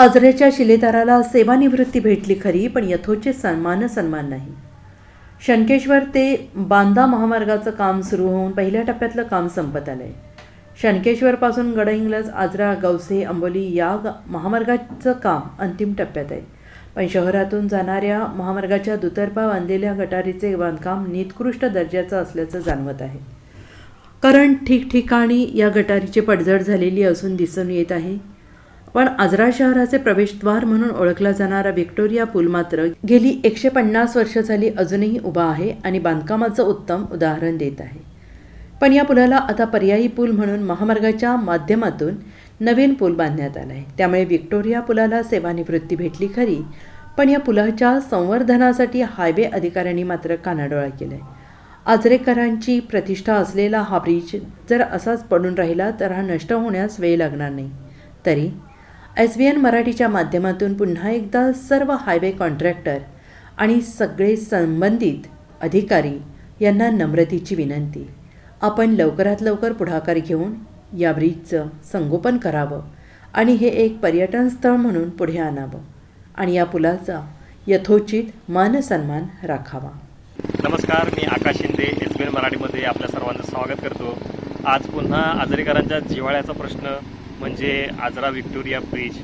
आजऱ्याच्या शिलेदाराला सेवानिवृत्ती भेटली खरी पण यथोचित सन्मान सन्मान नाही. शनकेश्वर ते बांदा महामार्गाचं काम सुरू होऊन पहिल्या टप्प्यातलं काम संपत आलं आहे शनकेश्वरपासून गडहिंग्लज आजरा गवसे अंबोली या ग महामार्गाचं काम अंतिम टप्प्यात आहे. पण शहरातून जाणाऱ्या महामार्गाच्या दुतर्फा बांधलेल्या गटारीचे बांधकाम निकृष्ट दर्जाचं असल्याचं जाणवत आहे. कारण ठिकठिकाणी या गटारीची पडझड झालेली असून दिसून येत आहे. पण आजरा शहराचे प्रवेशद्वार म्हणून ओळखला जाणारा व्हिक्टोरिया पूल मात्र गेली एकशे पन्नास वर्ष झाली अजूनही उभा आहे आणि बांधकामाचं उत्तम उदाहरण देत आहे. पण या पुलाला आता पर्यायी पूल म्हणून महामार्गाच्या माध्यमातून नवीन पूल बांधण्यात आला आहे त्यामुळे व्हिक्टोरिया पुलाला सेवानिवृत्ती भेटली खरी पण या पुलाच्या संवर्धनासाठी हायवे अधिकाऱ्यांनी मात्र कानाडोळा केला आहे आजरेकरांची प्रतिष्ठा असलेला हा ब्रिज जर असाच पडून राहिला तर हा नष्ट होण्यास वेळ लागणार नाही. तरी एस बी एन मराठीच्या माध्यमातून पुन्हा एकदा सर्व हायवे कॉन्ट्रॅक्टर आणि सगळे संबंधित अधिकारी यांना नम्रतेची विनंती. आपण लवकरात लवकर पुढाकार घेऊन या ब्रिजचं संगोपन करावं आणि हे एक पर्यटन स्थळ म्हणून पुढे आणावं आणि या पुलाचा यथोचित मानसन्मान राखावा. नमस्कार मी Akash Shinde S B N मराठीमध्ये आपल्या सर्वांचं स्वागत करतो. आज पुन्हा आजारीकरांच्या जिव्हाळ्याचा प्रश्न म्हणजे आजरा व्हिक्टोरिया ब्रिज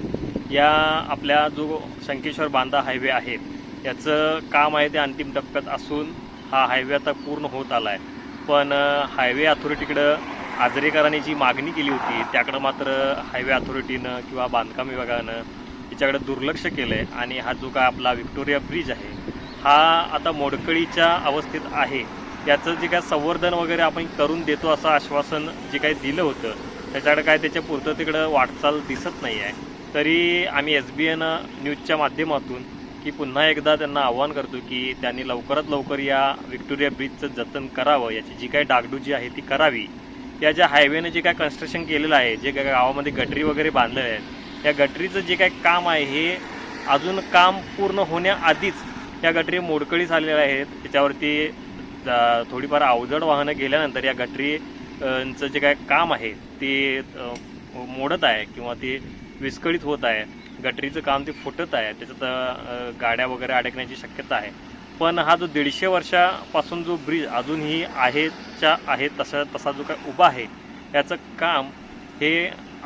या आपल्या जो शंकेश्वर बांधा हायवे आहेत याचं काम आहे ते अंतिम टप्प्यात असून हा हायवे आता पूर्ण होत आला आहे पण हायवे अथॉरिटीकडं आजरेकरांनी जी मागणी केली होती त्याकडं मात्र हायवे अथॉरिटीनं किंवा बांधकाम विभागानं तिच्याकडे दुर्लक्ष केलं आहे आणि हा जो काय आपला व्हिक्टोरिया ब्रिज आहे हा आता मोडकळीच्या अवस्थेत आहे. याचं जे काय संवर्धन वगैरे आपण करून देतो असं आश्वासन जे काही दिलं होतं त्याच्याकडे काय त्याच्या पुरतं तिकडं वाटचाल दिसत नाही आहे. तरी आम्ही एस बी एन न्यूजच्या माध्यमातून की पुन्हा एकदा त्यांना आव्हान करतो की त्यांनी लवकरात लवकर या व्हिक्टोरिया ब्रिजचं जतन करावं. याची जी काही डागडूजी आहे ती करावी. या ज्या हायवेनं जे काय कन्स्ट्रक्शन केलेलं आहे जे काय गावामध्ये गटरी वगैरे बांधले आहेत या गटरीचं जे काय काम आहे हे अजून काम पूर्ण होण्याआधीच या गटरी मोडकळीस आलेल्या आहेत. त्याच्यावरती थोडीफार अवजड वाहनं गेल्यानंतर या गटरी चं जे काय काम आहे ते मोडत आहे किंवा ते विस्कळीत होत आहे. गटरीचं काम ते फुटत आहे. त्याच्यात गाड्या वगैरे अडकण्याची शक्यता आहे. पण हा जो दीडशे वर्षापासून जो ब्रिज अजूनही आहेच्या आहे तसा तसा जो काय उभा आहे याचं काम हे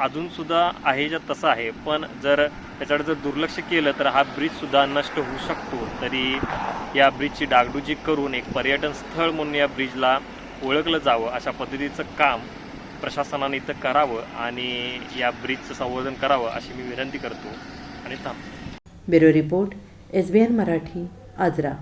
अजूनसुद्धा आहेच्या तसं आहे. पण जर त्याच्याकडे जर दुर्लक्ष केलं तर हा ब्रिजसुद्धा नष्ट होऊ शकतो. तरी या ब्रिजची डागडुजी करून एक पर्यटन स्थळ म्हणून या ब्रिजला ओळखलं जावं अशा पद्धतीचं काम प्रशासनाने इथं करावं आणि या ब्रिजचं संवर्धन करावं अशी मी विनंती करतो. आणि थांब. Bureau report S B N Marathi Ajara.